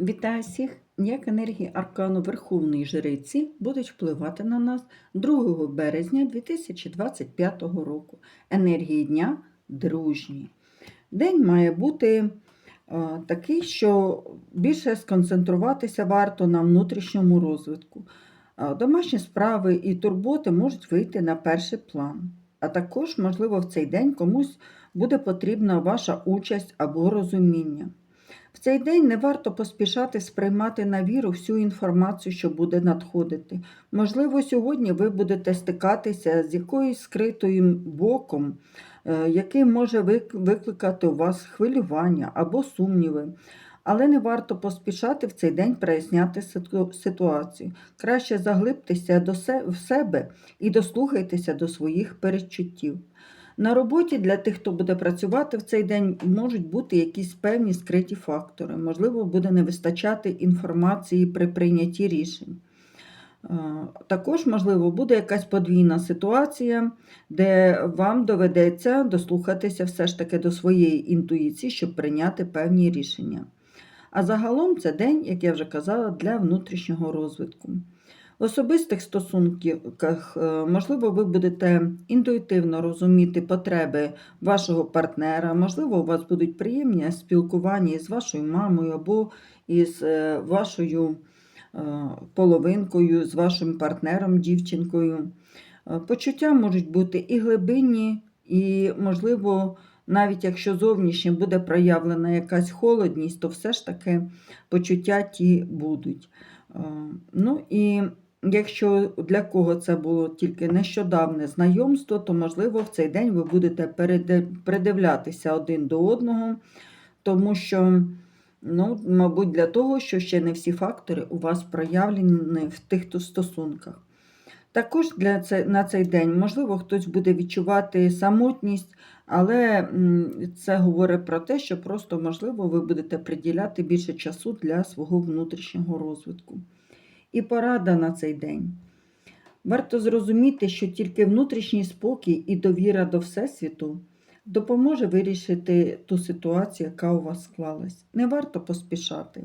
Вітаю всіх! Як енергії аркану Верховної Жриці будуть впливати на нас 2 березня 2025 року. Енергії дня дружні. День має бути е, такий, що більше сконцентруватися варто на внутрішньому розвитку. Е, Домашні справи і турботи можуть вийти на перший план. А також, можливо, в цей день комусь буде потрібна ваша участь або розуміння. В цей день не варто поспішати сприймати на віру всю інформацію, що буде надходити. Можливо, сьогодні ви будете стикатися з якоюсь скритою боком, е, який може викликати у вас хвилювання або сумніви. Але не варто поспішати в цей день проясняти ситуацію. Краще заглибтеся до себе і дослухайтеся до своїх передчуттів. На роботі для тих, хто буде працювати в цей день, можуть бути якісь певні скриті фактори. Можливо, буде не вистачати інформації при прийнятті рішень. Е, Також, можливо, буде якась подвійна ситуація, де вам доведеться дослухатися все ж таки до своєї інтуїції, щоб прийняти певні рішення. А загалом це день, як я вже казала, для внутрішнього розвитку. В особистих стосунках, е, можливо, ви будете інтуїтивно розуміти потреби вашого партнера, можливо, у вас будуть приємні спілкування із вашою мамою або із е, вашою е, половинкою, з вашим партнером, дівчинкою. Почуття можуть бути і глибинні, і, можливо, навіть якщо зовнішнє буде проявлена якась холодність, то все ж таки почуття ті будуть. Ну і якщо для кого це було тільки нещодавне знайомство, то можливо в цей день ви будете придивлятися один до одного, тому що, ну, мабуть, для того, що ще не всі фактори у вас проявлені в тих стосунках. Також для це, на цей день, можливо, хтось буде відчувати самотність, але це говорить про те, що просто, можливо, ви будете приділяти більше часу для свого внутрішнього розвитку. І порада на цей день. Варто зрозуміти, що тільки внутрішній спокій і довіра до Всесвіту допоможе вирішити ту ситуацію, яка у вас склалась. Не варто поспішати.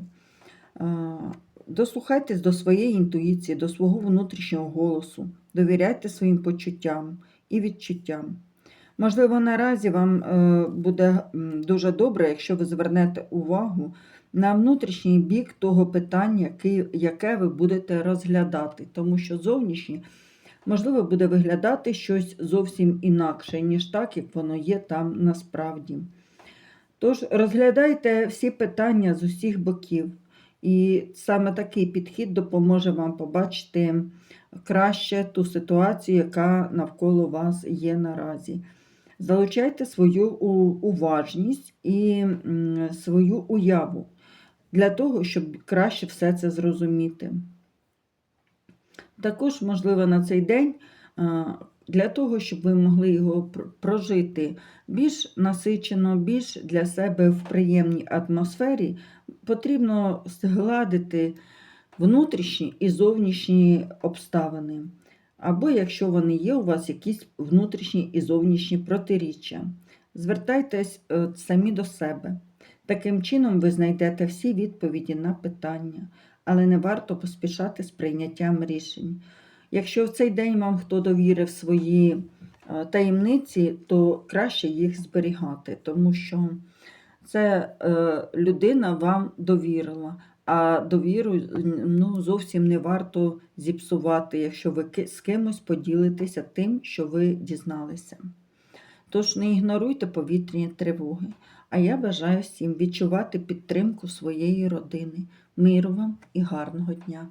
Дослухайтесь до своєї інтуїції, до свого внутрішнього голосу, довіряйте своїм почуттям і відчуттям. Можливо, наразі вам е, буде дуже добре, якщо ви звернете увагу на внутрішній бік того питання, яке, ви будете розглядати, тому що зовнішнє, можливо, буде виглядати щось зовсім інакше, ніж так, як воно є там насправді. Тож розглядайте всі питання з усіх боків. І саме такий підхід допоможе вам побачити краще ту ситуацію, яка навколо вас є наразі. Залучайте свою уважність і свою уяву для того, щоб краще все це зрозуміти. Також, можливо, на цей день для того, щоб ви могли його прожити більш насичено, більш для себе в приємній атмосфері, потрібно згладити внутрішні і зовнішні обставини. Або якщо вони є, у вас якісь внутрішні і зовнішні протиріччя. Звертайтесь е, самі до себе. Таким чином ви знайдете всі відповіді на питання, але не варто поспішати з прийняттям рішень. Якщо в цей день вам хто довірив свої е, таємниці, то краще їх зберігати, тому що це е, людина вам довірила. А довіру ну, зовсім не варто зіпсувати, якщо ви з кимось поділитеся тим, що ви дізналися. Тож не ігноруйте повітряні тривоги. А я бажаю всім відчувати підтримку своєї родини. Миру вам і гарного дня!